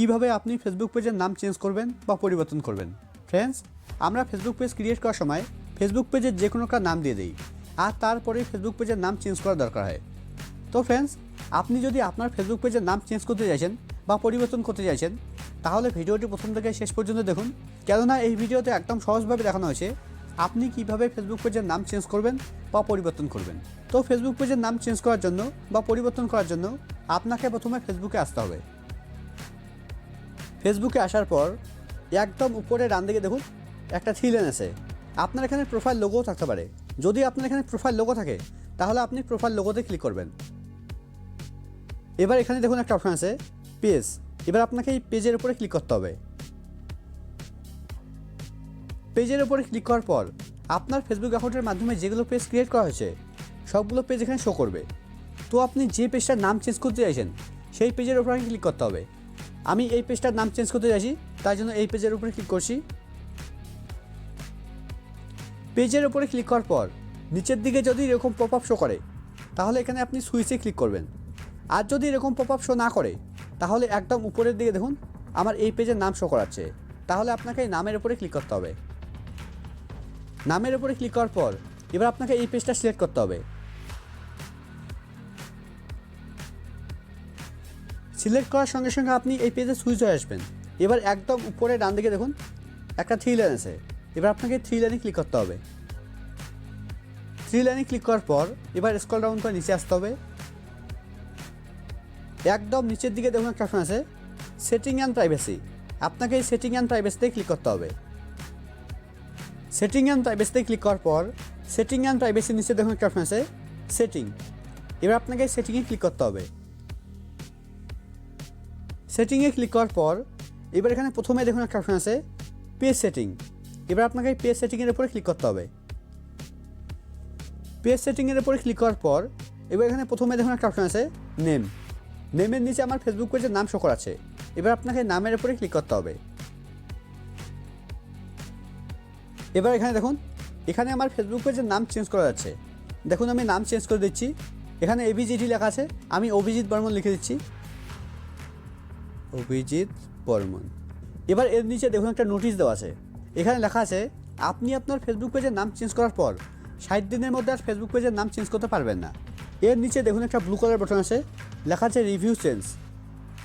কীভাবে আপনি ফেসবুক পেজের নাম চেঞ্জ করবেন বা পরিবর্তন করবেন? ফ্রেন্ডস আমরা ফেসবুক পেজ ক্রিয়েট করার সময় ফেসবুক পেজের যে কোনো একটা নাম দিয়ে দিই, আর তারপরে ফেসবুক পেজের নাম চেঞ্জ করা দরকার হয়। তো ফ্রেন্ডস আপনি যদি আপনার ফেসবুক পেজের নাম চেঞ্জ করতে চাইছেন বা পরিবর্তন করতে চাইছেন, তাহলে ভিডিওটি প্রথম থেকে শেষ পর্যন্ত দেখুন। কেননা এই ভিডিওতে একদম সহজভাবে দেখানো হয়েছে আপনি কীভাবে ফেসবুক পেজের নাম চেঞ্জ করবেন বা পরিবর্তন করবেন। তো ফেসবুক পেজের নাম চেঞ্জ করার জন্য বা পরিবর্তন করার জন্য আপনাকে প্রথমে ফেসবুকে আসতে হবে। ফেসবুকে আসার পর একদম উপরে ডান দিকে দেখুন, একটা থ্রি লেন আছে। আপনার এখানে প্রোফাইল লোগোও থাকতে পারে। যদি আপনার এখানে প্রোফাইল লোগো থাকে, তাহলে আপনি প্রোফাইল লোগোতে ক্লিক করবেন। এবার এখানে দেখুন একটা অপশন আছে পেজ এবার আপনাকে এই পেজের উপরে ক্লিক করতে হবে। পেজের উপরে ক্লিক করার পর আপনার ফেসবুক অ্যাকাউন্টের মাধ্যমে যেগুলো পেজ ক্রিয়েট করা হয়েছে, সবগুলো পেজ এখানে শো করবে। তো আপনি যে পেজটার নাম চেঞ্জ করতে চাইছেন, সেই পেজের উপরে ক্লিক করতে হবে। আমি এই পেজটার নাম চেঞ্জ করতে চাইছি তাই জন্য এই পেজের উপরে ক্লিক করছি। পেজের উপরে ক্লিক করার পর, নিচের দিকে যদি এরকম পপ আপ শো করে, তাহলে এখানে আপনি সুইচে ক্লিক করবেন। আর যদি এরকম পপ আপ শো না করে, তাহলে একদম উপরের দিকে দেখুন, আমার এই পেজের নাম শো করাচ্ছে। তাহলে আপনাকে নামের উপরে ক্লিক করতে হবে। নামের উপরে ক্লিক করার পর, এবার আপনাকে এই পেজটা সিলেক্ট করতে হবে। সিলেক্ট করার সঙ্গে সঙ্গে আপনি এই পেজে সুইচ হয়ে আসবেন। এবার একদম উপরে ডান দিকে দেখুন, একটা থ্রি লাইন আছে। এবার আপনাকে থ্রি লাইনে ক্লিক করতে হবে। থ্রি লাইনে ক্লিক করার পর এবার স্কল ডাউন করে নিচে আসতে হবে। একদম নিচের দিকে দেখুন একটা অপশন আছে সেটিং অ্যান্ড প্রাইভেসি আপনাকে এই সেটিং অ্যান্ড প্রাইভেসিতে ক্লিক করতে হবে। সেটিং অ্যান্ড প্রাইভেসিতে ক্লিক করার পর সেটিং অ্যান্ড প্রাইভেসির নিচে দেখুন একটা অপশন আছে সেটিং এবার আপনাকে সেটিংয়ে ক্লিক করতে হবে। সেটিংয়ে ক্লিক করার পর, এবার এখানে প্রথমে দেখুন একটা অপশন আছে পেজ সেটিং এবার আপনাকে পেজ সেটিংয়ের উপরে ক্লিক করতে হবে। পেজ সেটিংয়ের উপরে ক্লিক করার পর, এবার এখানে প্রথমে দেখুন একটা অপশন আছে নেম নেমের নিচে আমার ফেসবুক পেজের নাম শো করাচ্ছে এবার আপনাকে নামের উপরে ক্লিক করতে হবে। এবার এখানে দেখুন, এখানে আমার ফেসবুক পেজের নাম চেঞ্জ করা যাচ্ছে। দেখুন আমি নাম চেঞ্জ করে দিচ্ছি। এখানে এবিজিটি লেখা আছে, আমি অভিজিৎ বর্মন লিখে দিচ্ছি। অভিজিৎ বর্মন। এবার এর নিচে দেখুন একটা নোটিশ দেওয়া আছে। এখানে লেখা আছে, আপনি আপনার ফেসবুক পেজের নাম চেঞ্জ করার পর ষাট দিনের মধ্যে আর ফেসবুক পেজের নাম চেঞ্জ করতে পারবেন না। এর নিচে দেখুন একটা ব্লু কালার বাটন আছে, লেখা আছে রিভিউ চেঞ্জ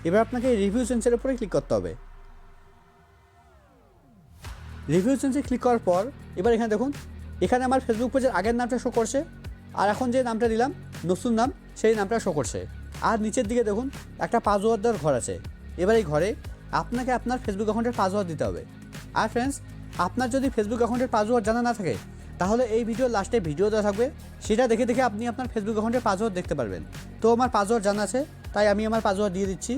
এবার আপনাকে রিভিউ চেঞ্জের উপরে ক্লিক করতে হবে। রিভিউ চেঞ্জে ক্লিক করার পর এবার এখানে দেখুন, এখানে আমার ফেসবুক পেজের আগের নামটা শো করছে, আর এখন যে নামটা দিলাম, নতুন নাম, সেই নামটা শো করছে। আর নিচের দিকে দেখুন, একটা পাসওয়ার্ড দেওয়ার ঘর আছে। এবার এই ঘরে আপনাকে আপনার ফেসবুক অ্যাকাউন্টের পাসওয়ার্ড দিতে হবে। আর ফ্রেন্ডস আপনার যদি ফেসবুক অ্যাকাউন্টের পাসওয়ার্ড জানা না থাকে, তাহলে এই ভিডিওর লাস্টে ভিডিও দেওয়া থাকবে। সেটা দেখে দেখে আপনি আপনার ফেসবুক অ্যাকাউন্টের পাসওয়ার্ড দেখতে পারবেন। তো আমার পাসওয়ার্ড জানা আছে, তাই আমি আমার পাসওয়ার্ড দিয়ে দিচ্ছি।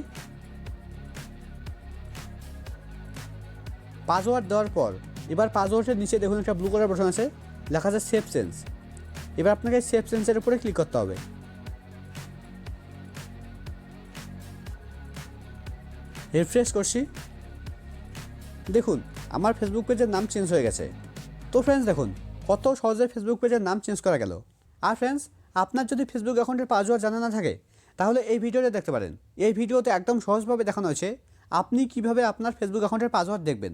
পাসওয়ার্ড দেওয়ার পর, এবার পাসওয়ার্ডের নিচে দেখুন একটা ব্লু কালার বসানো আছে, লেখা আছে সেফ সেন্স এবার আপনাকে সেফ সেন্সের উপরে ক্লিক করতে হবে। রিফ্রেশ করছি। দেখুন, আমার ফেসবুক পেজের নাম চেঞ্জ হয়ে গেছে। তো ফ্রেন্ডস দেখুন, কত সহজে ফেসবুক পেজের নাম চেঞ্জ করা গেল। আর ফ্রেন্ডস আপনার যদি ফেসবুক অ্যাকাউন্টের পাসওয়ার্ড জানা না থাকে, তাহলে এই ভিডিওটা দেখতে পারেন। এই ভিডিওতে একদম সহজভাবে দেখানো হয়েছে আপনি কীভাবে আপনার ফেসবুক অ্যাকাউন্টের পাসওয়ার্ড দেখবেন।